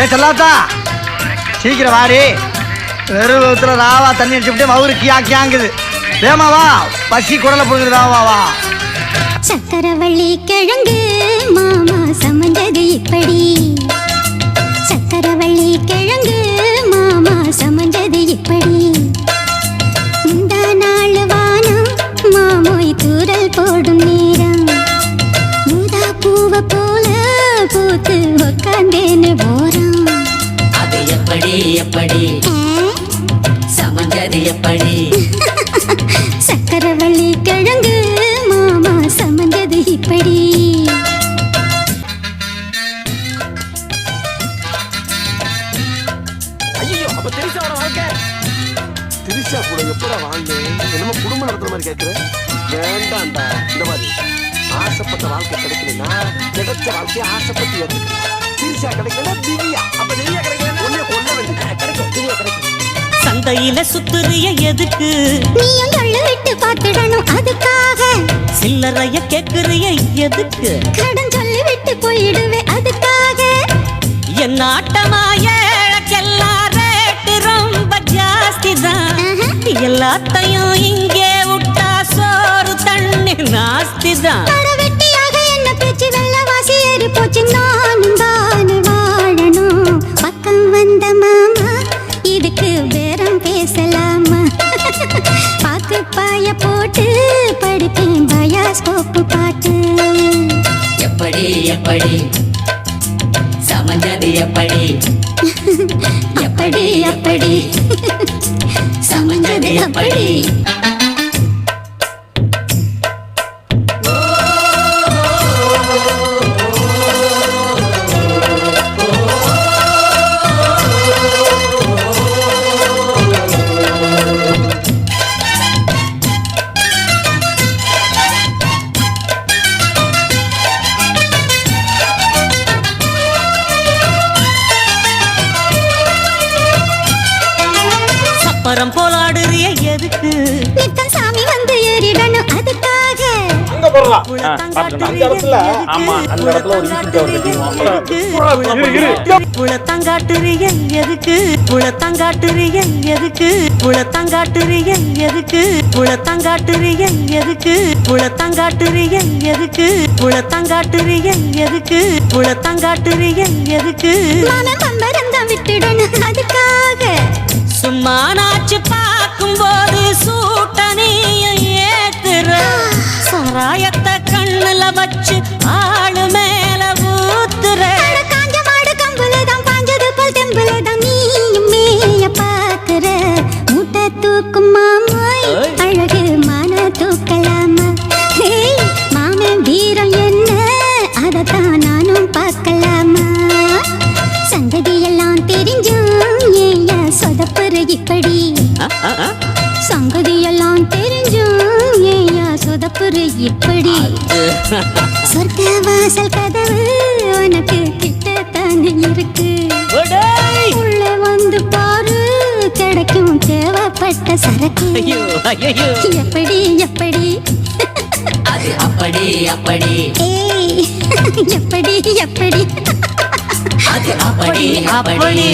ஏ சொல்லாத்தா. சீக்கிரம் வெறும் விதத்தில் ராவா தண்ணி அடிச்சுட்டு மவுரு கியா கியாங்குது. வேமா வா. பசி குடலை புடுங்குது ராவாவா வா. சக்கரவள்ளி கிழங்கு மாமா சமந்தது இப்படி. பூத்து உக்காந்தேன்னு போறான் அது எப்படி எப்படி? சமைஞ்சது எப்படி? சக்கரவள்ளி கிழங்கு மாமா சமைஞ்சது இப்படி. ஐயோ அப்ப திரிசாவோட வாழ்க்கை. திரிசா கூட எப்படா வாழ்ந்தேன் என்னமோ குடும்பம் நடத்துற மாதிரி கேட்குற வேண்டாம்டா. இந்த மாதிரி ஆசைப்பட்ட வாழ்க்கை கிடைக்கலனா கிடைச்ச வாழ்க்கையை ஆசைப்பட்டு திரிசா கிடைக்கலனா திவ்யா அப்ப திவ்யா கிடைக்கலனா உன்னை கொல்ல வேண்டியது கிடைக்கும் திவ்யா கிடைக்கும் சந்தையில சுத்துறிய எதுக்கு? நீயும் விட்டு பார்த்துடணும் அதுக்காக. சில்லறைய கேக்குறிய எதுக்கு? கடன் சொல்லி விட்டு போயிடுவே அதுக்காக. என் ஆட்டமா ஏழக்கெல்லாம் ரேட்டு ரொம்ப ஜாஸ்தி தான் எல்லாத்தையும் இங்கே விட்டா சோறு தண்ணி நாஸ்தி தான் பேரம் பேசலாமா? பாக்கு பாய போட்டு படிப்பேன் பயாஸ்கோப்பு பாட்டு. எப்படி எப்படி? சமைஞ்சது எப்படி? அப்படி அப்படி. சமைஞ்சது எப்படி? சப்பரம் போலாடுறிய எதுக்கு? நித்தம் சாமி வந்து ஏறிடணும் அதுக்காக. அங்க போடலாம். அந்த இடத்துல ஆமா அந்த இடத்துல ஒரு ஈட்டி டவர் கட்டிடுவோம் புலத்தங்காட்டுறிய எதுக்கு? புலத்தங்காட்டுறிய எதுக்கு? புலத்தங்காட்டுறிய எதுக்கு? புலத்தங்காட்டுறிய எதுக்கு? புலத்தங்காட்டுறிய எதுக்கு? புலத்தங்காட்டுறிய எதுக்கு? புலத்தங்காட்டுறிய எதுக்கு? தான் விட்டுடணும் அதுக்காக. சும்மா பார்க்கும் போது சூட்டனையும் ஏத்துற சாராயத்தை கண்ணுல வச்சு ஆ சொதப்புற இப்படி? சொர்க்க வாசல் கதவு உனக்கு கிட்டத்தானே இருக்கு! உள்ள வந்து பாரு கிடைக்கும் தேவைப்பட்ட சரக்கு. எப்படி எப்படி? அப்படி அப்படி. எப்படி எப்படி? அப்படி அப்படி.